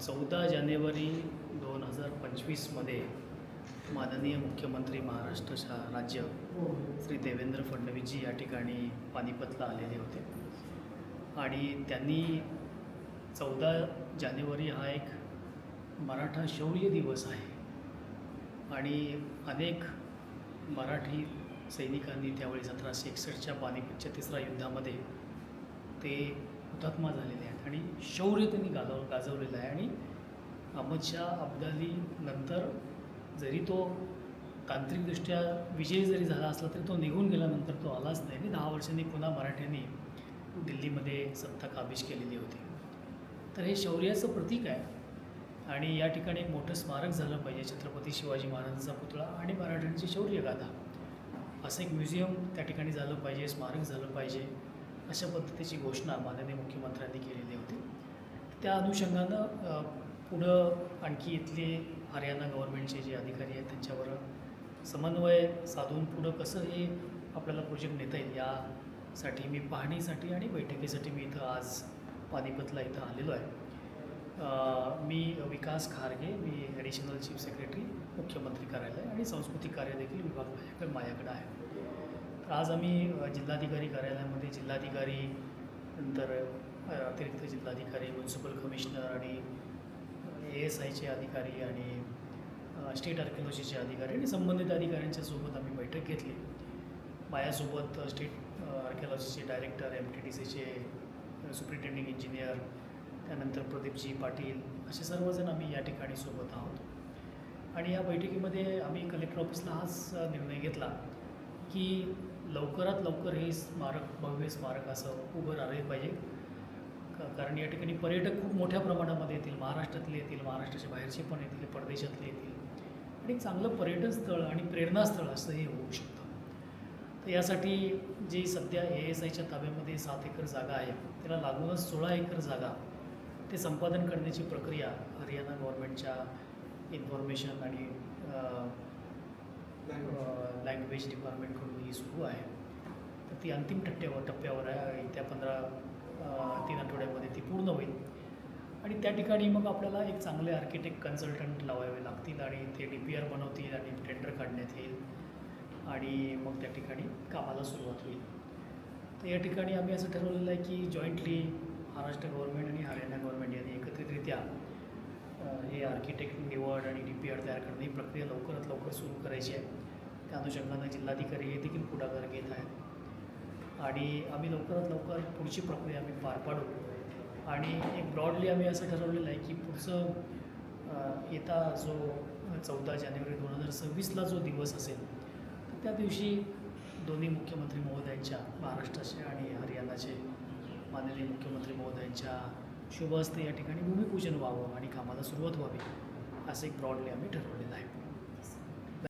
चौदा जानेवारी दोन हजार पंचवीसमध्ये माननीय मुख्यमंत्री महाराष्ट्राच्या राज्य श्री देवेंद्र फडणवीसजी या ठिकाणी पानिपतला आलेले होते. आणि त्यांनी चौदा जानेवारी हा एक मराठा शौर्य दिवस आहे. आणि अनेक मराठी सैनिकांनी त्यावेळी सतराशे एकसष्टच्या पानिपतच्या तिसऱ्या युद्धामध्ये ते हुतात्मा झालेले आहेत. आणि शौर्य त्यांनी गाजव गाजवलेलं आहे. आणि अहमद शाह अब्दाली नंतर जरी तो तांत्रिकदृष्ट्या विजयी जरी झाला असला तरी तो निघून गेल्यानंतर तो आलाच नाही. आणि दहा वर्षांनी पुन्हा मराठ्यांनी दिल्लीमध्ये सत्ता काबीज केलेली होती. तर हे शौर्याचं प्रतीक आहे. आणि या ठिकाणी एक मोठं स्मारक झालं पाहिजे. छत्रपती शिवाजी महाराजांचा पुतळा आणि मराठ्यांची शौर्यगाथा. असं एक म्युझियम त्या ठिकाणी झालं पाहिजे स्मारक झालं पाहिजे. अशा पद्धतीची घोषणा माननीय मुख्यमंत्र्यांनी केलेली होती. त्या अनुषंगानं पुढं आणखी इथले हरियाणा गव्हर्नमेंटचे जे अधिकारी आहेत त्यांच्यावर समन्वय साधून पुढं कसं हे आपल्याला प्रोजेक्ट नेता येईल यासाठी मी पाहणीसाठी आणि बैठकीसाठी मी इथं आज पानिपतला इथं आलेलो आहे. मी विकास खारगे मी ॲडिशनल चीफ सेक्रेटरी मुख्यमंत्री कार्यालय आणि सांस्कृतिक कार्य देखील विभाग माझ्याकडे माझ्याकडे आहे. तर आज आम्ही जिल्हाधिकारी कार्यालयामध्ये जिल्हाधिकारी नंतर अतिरिक्त जिल्हाधिकारी म्युन्सिपल कमिशनर आणि ए एस आयचे अधिकारी आणि स्टेट आर्किओलॉजीचे अधिकारी आणि संबंधित अधिकाऱ्यांच्या सोबत आम्ही बैठक घेतली. माझ्यासोबत स्टेट आर्किओलॉजीचे डायरेक्टर एम टी डी सीचे सुप्रिटेंडिंग इंजिनियर त्यानंतर प्रदीपजी पाटील असे सर्वजण आम्ही या ठिकाणी सोबत आहोत. आणि या बैठकीमध्ये आम्ही कलेक्टर ऑफिसला हाच निर्णय घेतला. की लवकरात लवकर हे स्मारक भव्य स्मारक असं उभं राहिले पाहिजे. कारण या ठिकाणी पर्यटक खूप मोठ्या प्रमाणामध्ये येतील. महाराष्ट्रातले येतील महाराष्ट्राच्या बाहेरचे पण येतील परदेशातले येतील. आणि एक चांगलं पर्यटन स्थळ आणि प्रेरणास्थळ असं हे होऊ शकतं. तर यासाठी जी सध्या ए एस आयच्या ताब्यामध्ये सात एकर जागा आहे त्याला लागूनच सोळा एकर जागा ते संपादन करण्याची प्रक्रिया हरियाणा गव्हर्नमेंटच्या इन्फॉर्मेशन आणि लँग्वेज डिपार्टमेंटकडून ही सुरू आहे. तर ती अंतिम टप्प्यावर टप्प्यावर आहे. येत्या पंधरा तीन आठवड्यामध्ये ती पूर्ण होईल. आणि त्या ठिकाणी मग आपल्याला एक चांगले आर्किटेक्ट कन्सल्टंट लावावे लागतील आणि ते डी पी आर बनवतील आणि टेंडर काढण्यात येईल. आणि मग त्या ठिकाणी कामाला सुरुवात होईल. तर या ठिकाणी आम्ही असं ठरवलेलं आहे की जॉईंटली महाराष्ट्र गव्हर्नमेंट आणि हरियाणा गव्हर्नमेंट यांनी एकत्रितरित्या हे आर्किटेक्ट निवड आणि डी पी आर तयार करणं ही प्रक्रिया लवकरात लवकर सुरू करायची आहे. त्या अनुषंगानं जिल्हाधिकारी हे देखील पुढाकार घेत आहेत. आणि आम्ही लवकरात लवकर पुढची प्रक्रिया आम्ही पार पाडू. आणि एक ब्रॉडली आम्ही असं ठरवलेलं आहे की पुढचं येता जो चौदा जानेवारी दोन हजार सव्वीसला जो दिवस असेल तर त्या दिवशी दोन्ही मुख्यमंत्री महोदयांच्या महाराष्ट्राचे आणि हरियाणाचे माननीय मुख्यमंत्री महोदयांच्या शुभ हस्ते या ठिकाणी भूमिपूजन व्हावं आणि कामाला सुरुवात व्हावी असं एक ब्रॉडली आम्ही ठरवलेलं आहे.